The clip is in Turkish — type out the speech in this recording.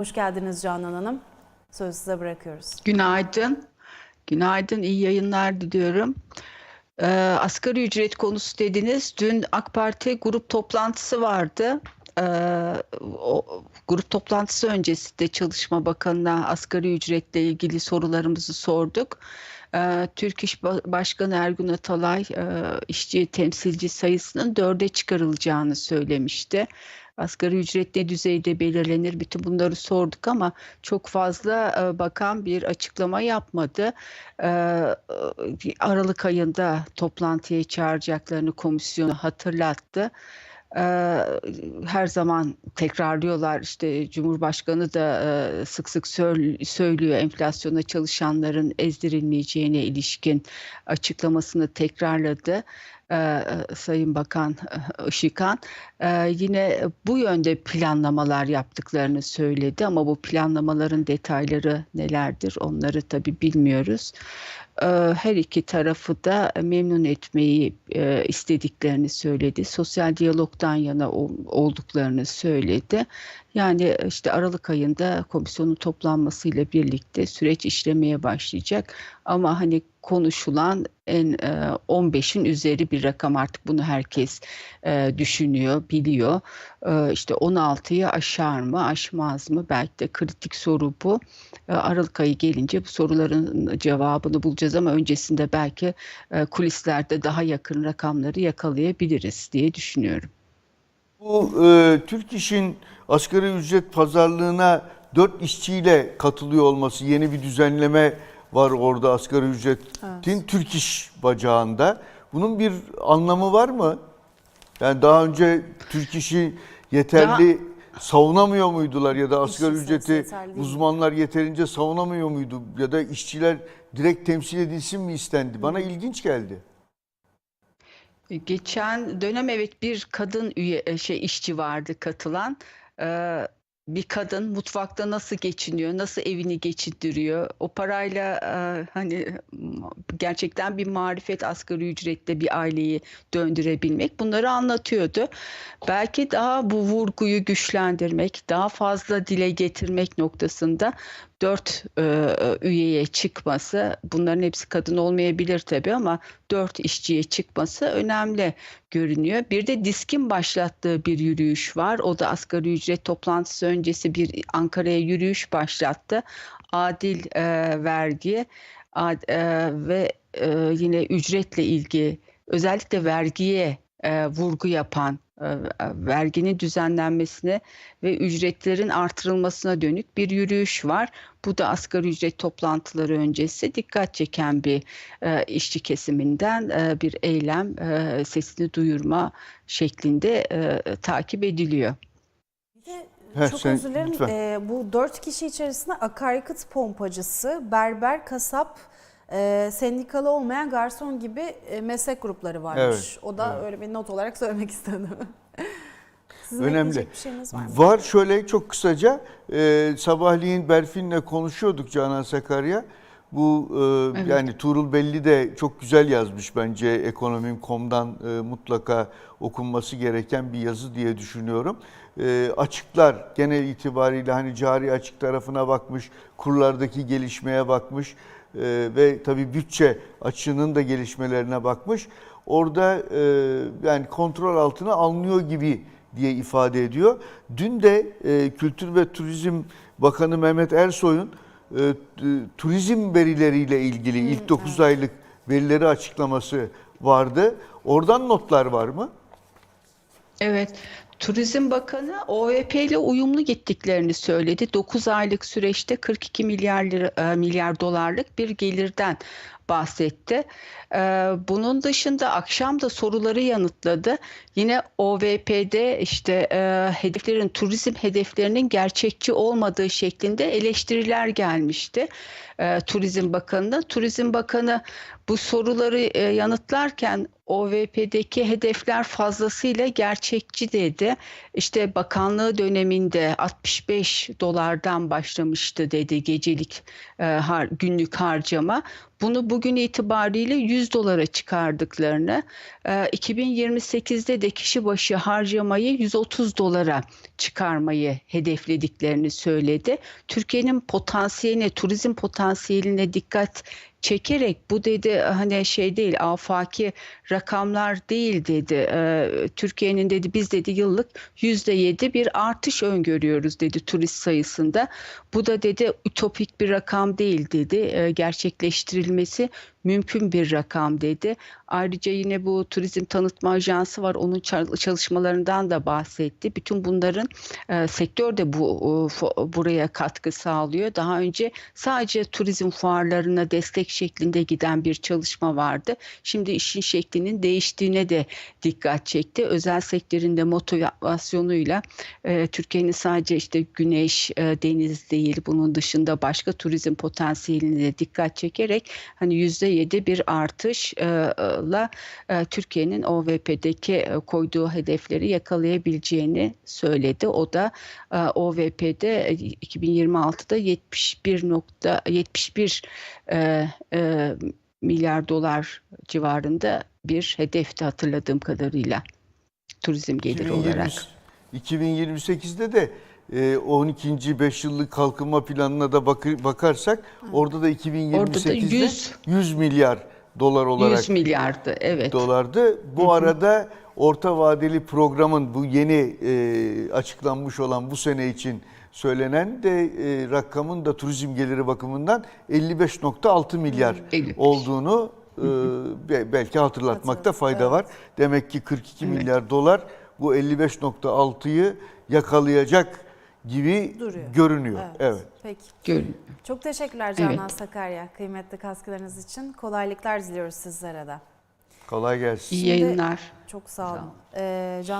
Hoş geldiniz Canan Hanım. Sözü size bırakıyoruz. Günaydın. Günaydın, iyi yayınlar diliyorum. Ee, asgari ücret konusu dediniz. Dün AK Parti grup toplantısı vardı. Ee, o grup toplantısı öncesinde Çalışma Bakanı'na asgari ücretle ilgili sorularımızı sorduk. Ee, Türk İş Ba- Başkanı Ergun Atalay e, işçi temsilci sayısının dörde çıkarılacağını söylemişti. Asgari ücret ne düzeyde belirlenir? Bütün bunları sorduk ama çok fazla e, bakan bir açıklama yapmadı. Ee, Aralık ayında toplantıya çağıracaklarını komisyonu hatırlattı. Her zaman tekrarlıyorlar işte Cumhurbaşkanı da sık sık söylüyor enflasyona çalışanların ezdirilmeyeceğine ilişkin açıklamasını tekrarladı. Ee, Sayın Bakan e, Işıkhan Ee, yine bu yönde planlamalar yaptıklarını söyledi ama bu planlamaların detayları nelerdir onları tabii bilmiyoruz. Her iki tarafı da memnun etmeyi e, istediklerini söyledi. Sosyal diyalogdan yana ol- olduklarını söyledi. Yani işte Aralık ayında komisyonun toplanmasıyla birlikte süreç işlemeye başlayacak. Ama hani konuşulan en e, 15'in üzeri bir rakam artık bunu herkes e, düşünüyor, biliyor. E, işte 16'yı aşar mı, aşmaz mı? Belki de kritik soru bu. E, Aralık ayı gelince bu soruların cevabını bulacağız ama öncesinde belki e, kulislerde daha yakın rakamları yakalayabiliriz diye düşünüyorum. Bu e, Türk İş'in asgari ücret pazarlığına dört işçiyle katılıyor olması yeni bir düzenleme var orada asgari ücretin Türk İş bacağında. Bunun bir anlamı var mı? Yani daha önce Türk İş'i yeterli savunamıyor muydular ya da asgari İşçi ücreti yeterli uzmanlar yeterince savunamıyor muydu ya da işçiler direkt temsil edilsin mi istendi? Bana ilginç geldi. Geçen dönem evet bir kadın üye e, şey işçi vardı katılan. Ee, bir kadın mutfakta nasıl geçiniyor, nasıl evini geçindiriyor. O parayla e, hani gerçekten bir marifet asgari ücretle bir aileyi döndürebilmek bunları anlatıyordu. Belki daha bu vurguyu güçlendirmek, daha fazla dile getirmek noktasında dört e, üyeye çıkması, bunların hepsi kadın olmayabilir tabii ama dört işçiye çıkması önemli görünüyor. Bir de diskin başlattığı bir yürüyüş var. O da asgari ücret toplantısı öncesi bir Ankara'ya yürüyüş başlattı. Adil e, vergi ad- e, ve e, yine ücretle ilgili özellikle vergiye e, vurgu yapan e, verginin düzenlenmesine ve ücretlerin artırılmasına dönük bir yürüyüş var. Bu da asgari ücret toplantıları öncesi dikkat çeken bir e, işçi kesiminden e, bir eylem e, sesini duyurma şeklinde e, takip ediliyor. Heh, çok sen- özür dilerim. lütfen. Ee, bu dört kişi içerisinde akaryakıt pompacısı, berber, kasap, e, sendikalı olmayan garson gibi e, meslek grupları varmış. Evet, O da öyle bir not olarak söylemek istedim. Sizin Önemli. bir şeyiniz var mı? Var şöyle çok kısaca e, sabahleyin Berfin'le konuşuyorduk Canan Sakarya. Bu e, yani Tuğrul Belli de çok güzel yazmış bence ekonomim.com'dan e, mutlaka okunması gereken bir yazı diye düşünüyorum. E, açıklar genel itibariyle hani cari açık tarafına bakmış, kurlardaki gelişmeye bakmış ve tabii bütçe açığının da gelişmelerine bakmış. Orada e, yani kontrol altına alınıyor gibi diye ifade ediyor. Dün de e, Kültür ve Turizm Bakanı Mehmet Ersoy'un e, turizm verileriyle ilgili ilk 9 aylık verileri açıklaması vardı. Oradan notlar var mı? Evet, Turizm Bakanı OVP ile uyumlu gittiklerini söyledi. 9 aylık süreçte 42 milyar lira, e, milyar dolarlık bir gelirden bahsetti. E, Bunun dışında akşam da soruları yanıtladı. Yine OVP'de işte e, hedeflerin turizm hedeflerinin gerçekçi olmadığı şeklinde eleştiriler gelmişti. E, Turizm Bakanı'na. Turizm Bakanı bu soruları e, yanıtlarken OVP'deki hedefler fazlasıyla gerçekçi dedi. İşte bakanlığı döneminde 65 dolardan başlamıştı dedi gecelik günlük harcama. Bunu bugün itibariyle 100 dolara çıkardıklarını, e, 2028'de de kişi başı harcamayı 130 dolara çıkarmayı hedeflediklerini söyledi. Türkiye'nin potansiyeline, turizm potansiyeline dikkat çekerek bu dedi hani şey değil afaki rakamlar değil dedi. Ee, Türkiye'nin dedi biz dedi yıllık yüzde yedi bir artış öngörüyoruz dedi turist sayısında. Bu da dedi ütopik bir rakam değil dedi. Ee, gerçekleştirilmesi mümkün bir rakam dedi. Ayrıca yine bu turizm tanıtma ajansı var. Onun çal- çalışmalarından da bahsetti. Bütün bunların e, sektör de bu e, buraya katkı sağlıyor. Daha önce sadece turizm fuarlarına destek şeklinde giden bir çalışma vardı. Şimdi işin şeklinin değiştiğine de dikkat çekti. Özel sektörün de motivasyonuyla e, Türkiye'nin sadece işte güneş, e, deniz değil bunun dışında başka turizm potansiyeline de dikkat çekerek hani yüzde yedi bir artışla e, Türkiye'nin OVP'deki e, koyduğu hedefleri yakalayabileceğini söyledi. O da e, OVP'de e, 2026'da 71.71 e, e, milyar dolar civarında bir hedefti hatırladığım kadarıyla turizm geliri 2020 olarak. 2028'de de e, 12. 5 yıllık kalkınma planına da bakarsak orada da 2028'de 100, 100 milyar dolar olarak 100 milyardı evet. dolardı. Bu arada orta vadeli programın bu yeni e, açıklanmış olan bu sene için söylenen de e, rakamın da turizm geliri bakımından 55.6 milyar 55. olduğunu e, be- belki hatırlatmakta fayda var. Demek ki 42 milyar dolar bu 55.6'yı yakalayacak gibi Duruyor. görünüyor. Evet. Peki. Görün. Çok teşekkürler Canan Sakarya. Kıymetli kaskılarınız için. Kolaylıklar diliyoruz sizlere de. Kolay gelsin. İyi yayınlar. Çok sağ olun. Ee, Can